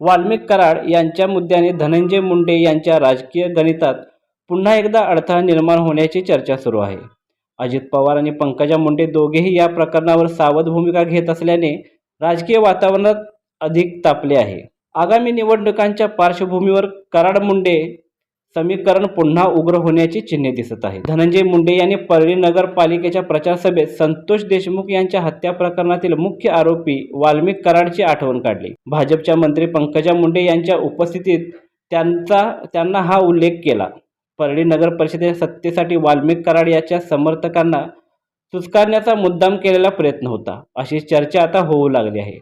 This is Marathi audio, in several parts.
वाल्मिक कराड यांच्या मुद्द्याने धनंजय मुंडे यांच्या राजकीय गणितात पुन्हा एकदा अडथळा निर्माण होण्याची चर्चा सुरू आहे. अजित पवार आणि पंकजा मुंडे दोघेही या प्रकरणावर सावध भूमिका घेत असल्याने राजकीय वातावरणात अधिक तापले आहे. आगामी निवडणुकांच्या पार्श्वभूमीवर कराड मुंडे समीकरण पुन्हा उग्र होण्याची चिन्हे दिसत आहे धनंजय मुंडे यांनी परळी नगरपालिकेच्या प्रचारसभेत संतोष देशमुख यांच्या हत्या प्रकरणातील मुख्य आरोपी वाल्मिक कराडची आठवण काढली. भाजपच्या मंत्री पंकजा मुंडे यांच्या उपस्थितीत त्यांचा त्यांना हा उल्लेख केला. परळी नगर परिषदेच्या सत्तेसाठी वाल्मिक कराड याच्या समर्थकांना सुस्कारण्याचा मुद्दाम केलेला प्रयत्न होता. अशी चर्चा आता होऊ लागली आहे.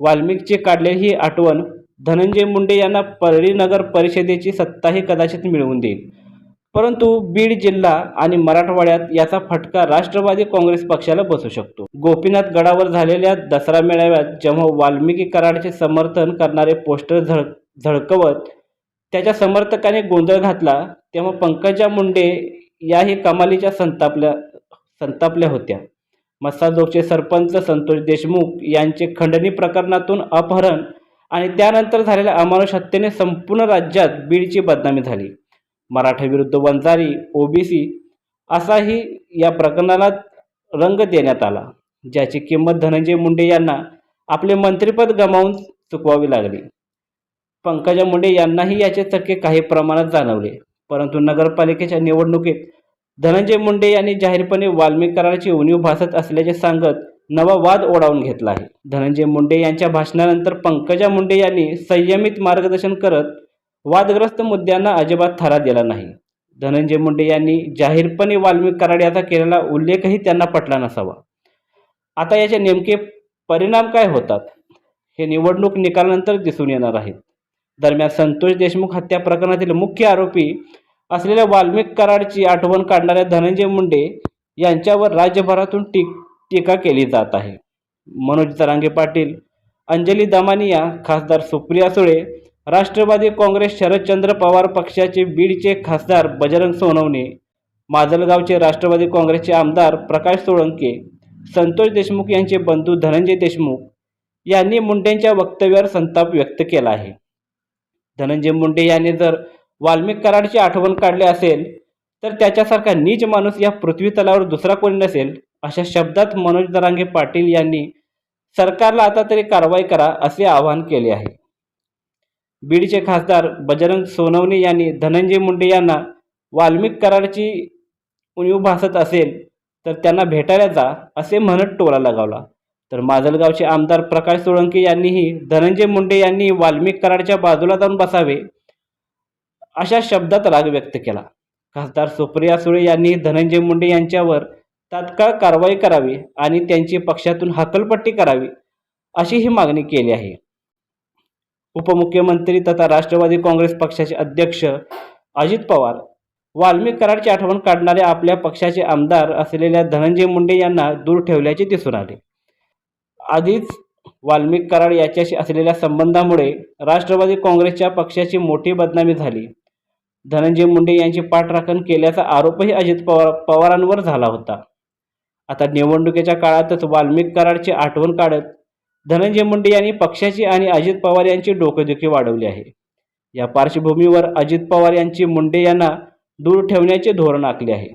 वाल्मिकची काढलेली ही आठवण धनंजय मुंडे यांना परळी नगर परिषदेची सत्ताही कदाचित मिळवून देईल. परंतु बीड जिल्हा आणि मराठवाड्यात याचा फटका राष्ट्रवादी काँग्रेस पक्षाला बसू शकतो. गोपीनाथ गडावर झालेल्या दसरा मेळाव्यात जेव्हा वाल्मिकी कराडचे समर्थन करणारे पोस्टर झळ झळकवत त्याच्या समर्थकाने गोंधळ घातला तेव्हा पंकजा मुंडे याही कमालीच्या संतापल्या संतापल्या होत्या. मस्साजोगचे सरपंच संतोष देशमुख यांचे खंडणी प्रकरणातून अपहरण आणि त्यानंतर झालेल्या अमानुष हत्येने संपूर्ण राज्यात बीडची बदनामी झाली. मराठा विरुद्ध वंजारी ओबीसी असाही या प्रकरणाला रंग देण्यात आला ज्याची किंमत धनंजय मुंडे यांना आपले मंत्रिपद गमावून चुकवावी लागली. पंकजा मुंडे यांनाही याचे चटके काही प्रमाणात जाणवले परंतु नगरपालिकेच्या निवडणुकीत धनंजय मुंडे यांनी जाहीरपणे वाल्मिक कराराची उणीव भासत असल्याचे सांगत नवा वाद ओढावून घेतला आहे. धनंजय मुंडे यांच्या भाषणानंतर पंकजा मुंडे यांनी संयमित मार्गदर्शन करत वादग्रस्त मुद्द्यांना अजिबात थारा दिला नाही. धनंजय मुंडे यांनी जाहीरपणे वाल्मिक कराड याचा केलेला उल्लेखही त्यांना पटला नसावा. आता याचे नेमके परिणाम काय होतात? हे निवडणूक निकालानंतर दिसून येणार आहेत. दरम्यान संतोष देशमुख हत्या प्रकरणातील मुख्य आरोपी असलेल्या वाल्मिक कराडची आठवण काढणाऱ्या धनंजय मुंडे यांच्यावर राज्यभरातून टीक टीका केली जात आहे. मनोज तरांगे पाटील अंजली दमानिया खासदार सुप्रिया सुळे राष्ट्रवादी काँग्रेस शरदचंद्र पवार पक्षाचे बीडचे खासदार बजरंग सोनवणे माजलगावचे राष्ट्रवादी काँग्रेसचे आमदार प्रकाश सोळंके संतोष देशमुख यांचे बंधू धनंजय देशमुख यांनी मुंडेंच्या वक्तव्यावर संताप व्यक्त केला आहे. धनंजय मुंडे यांनी जर वाल्मिक कराडची आठवण काढली असेल तर त्याच्यासारखा नीच माणूस या पृथ्वी तलावर दुसरा कोणी नसेल अशा शब्दात मनोज दरांगे पाटील यांनी सरकारला आता तरी कारवाई करा असे आवाहन केले आहे. बीडचे खासदार बजरंग सोनवणे यांनी धनंजय मुंडे यांना वाल्मिक कराडची उणीव भासत असेल तर त्यांना भेटायला जा असे म्हणत टोला लगावला. तर माजलगावचे आमदार प्रकाश सोळंके यांनीही धनंजय मुंडे यांनी वाल्मिक कराडच्या बाजूला जाऊन बसावे अशा शब्दात राग व्यक्त केला. खासदार सुप्रिया सुळे यांनी धनंजय मुंडे यांच्यावर तात्काळ कारवाई करावी आणि त्यांची पक्षातून हकलपट्टी करावी अशी ही मागणी केली आहे. उपमुख्यमंत्री तथा राष्ट्रवादी काँग्रेस पक्षाचे अध्यक्ष अजित पवार वाल्मी कराडची आठवण काढणाऱ्या आपल्या पक्षाचे आमदार असलेल्या धनंजय मुंडे यांना दूर ठेवल्याचे दिसून आले. आधीच वाल्मिक कराड याच्याशी असलेल्या संबंधामुळे राष्ट्रवादी काँग्रेसच्या पक्षाची मोठी बदनामी झाली. धनंजय मुंडे यांची पाठराखण केल्याचा आरोपही अजित पवार पवारांवर झाला होता. आता निवडणुकीच्या काळातच वाल्मिक कराडची आठवण काढत धनंजय मुंडे यांनी पक्षाची आणि अजित पवार यांची डोकेदुखी वाढवली आहे. या पार्श्वभूमीवर अजित पवार यांची मुंडे यांना दूर ठेवण्याचे धोरण आखले आहे.